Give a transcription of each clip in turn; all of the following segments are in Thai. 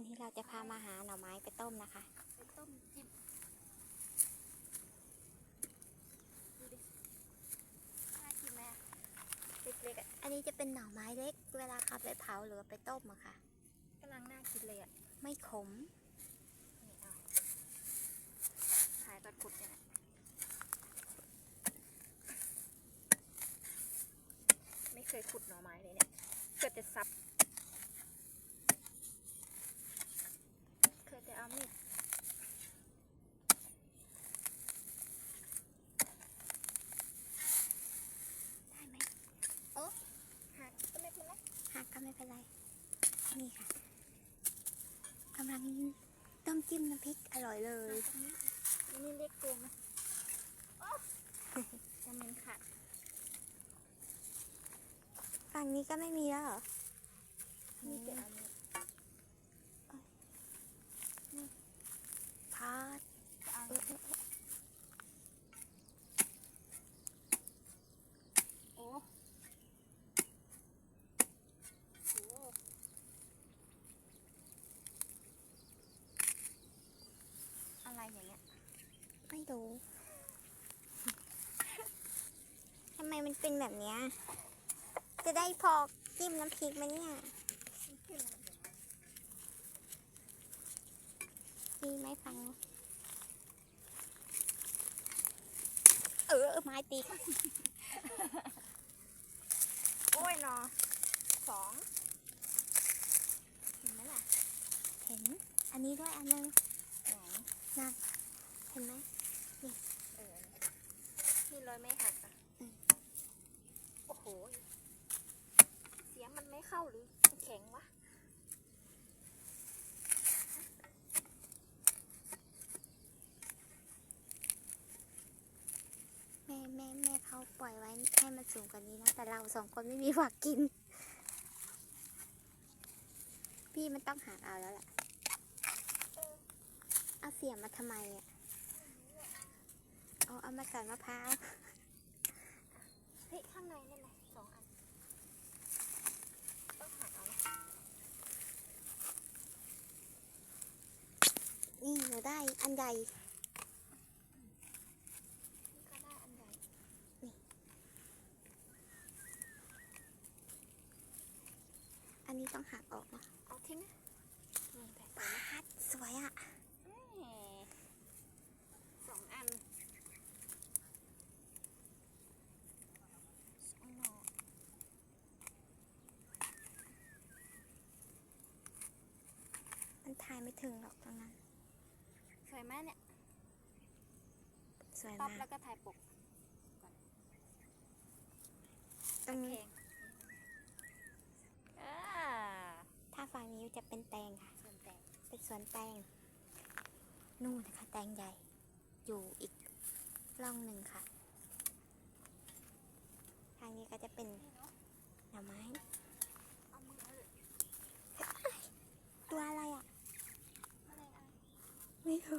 วันนี้เราจะพามาหาหน่อไม้ไปต้มนะคะ ไปต้มจิ้มดูดิน่ากินไหมอะเล็กๆอะ อันนี้จะเป็นหน่อไม้เล็ก เวลาขับไปเผาหรือไปต้มอะค่ะกำลังน่ากินเลยอะ ไม่ขมนี่เอาถ่ายตอนขุดเนี่ยนะไม่เคยขุดหน่อไม้เลยเนี่ย เกิดแต่ซับ เคยแต่เอามีด ได้ไหม หักก็ไม่เป็นไร หักก็ไม่เป็นไร นี่ค่ะกำลังต้มจิ้มน้ำพริกอร่อยเลยตรงนี้อันนี้เล็กเกินนะโอ๊ะจะเหม็นขาดฝั่งนี้ก็ไม่มีแล้วเหรอนี่เป็นอันนี้ พาด จะเอา เออเออเออ โอ้โหอะไรอย่างเงี้ย รู้ทำไมมันเป็นแบบนี้ จะได้พอจิ้มน้ำพริกไหมเนี่ยมันขึ้นมาแบบนี้ดีไหมฟัง เออไม้ตีโอ้ยนอสองเห็นไหมล่ะ เห็น อันนี้ด้วยอันนึงหนักเห็นไหม นี่รอยไม่หักอะอืมโอ้โห เสียงมันไม่เข้าหรือมันแข็งวะแม่แม่แม่เขาปล่อยไว้ให้มันสูงกว่านี้นะ แต่เราสองคนไม่มีฝักกิน พี่มันต้องหาเอาแล้วแหละเอาเสียมมาทำไมอะ เอาเอามาใส่มะพร้าว เฮ้ยข้างในนั่นแหละสองอันต้องหักเอานะนี่หนูได้อันใหญ่ก็ได้อันใหญ่อันนี้ต้องหักออกนะเอาทิ้งนะนี่แต่ปาดสวยอะ แหมสองอันสองหน่อ มัน ถ่ายไม่ถึงหรอกตรงนั้น สวยไหมเนี่ยสวยปั๊บมาแล้กวก็ถ่ายปกตรงเพลนี้งอ่าถ้าฝั่งนี้จะเป็นแตงค่ะ ส่วนแตงเป็นสวนแตง นู่นนะคะแตงใหญ่ อยู่อีกร่องหนึ่งค่ะ ทางนี้ก็จะเป็นนี่เนาะหน่อไม้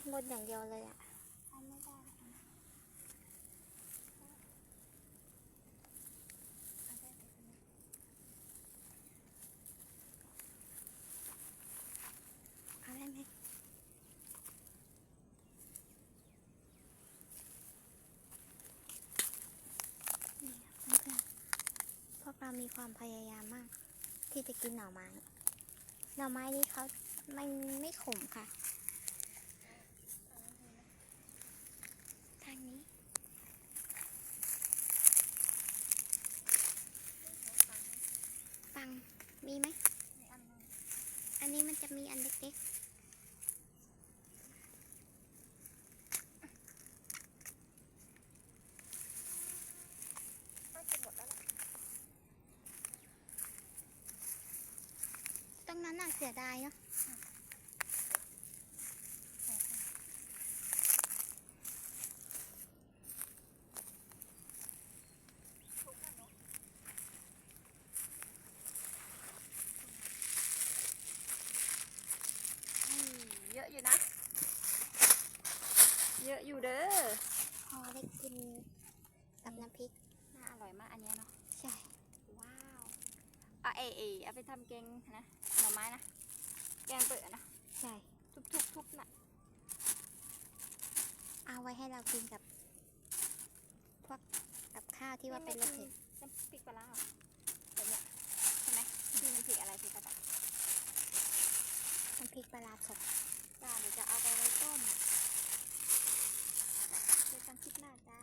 ดหมดอย่างเดียวเลยอะเอาไม่ได้แล้วนะเอาได้แต่อันนี้เอาได้ไหมนี่ค่ะเพื่อนๆพวกเรามีความพยายามมาก ที่จะกินหน่อไม้ หน่อไม้นี้เขามันไม่ขมค่ะ ทางนี้ ฟัง มีไหม อันนี้มันจะมีอันเล็กๆ ตรงนั้นน่ะเสียดายเนาะ อืมเย อะอยู่นะ เยอะอยู่เด้อพอได้กินกับน้ำพริก น่าอร่อยมากอันเนี้ยเนาะ ใช่ ว้าวเอาเอเอเอาไปทำแกงนะหน่อไม้นะ แกงเปิดนะ ใช่ ทุบทุบทุบๆๆน่ะเอาไว้ให้เรากินกับพวกกับข้าวที่ว่าเป็นรสเผ็ดน้ำพริกปลาร้าเหรอแบบเนี้ยใช่ไหมที่น้ำพริกอะไรที่กระตักน้ำพริกปลาร้าสด จ้าเดี๋ยวจะเอาไปไว้ต้มเจอกันคลิปหน้าจ้า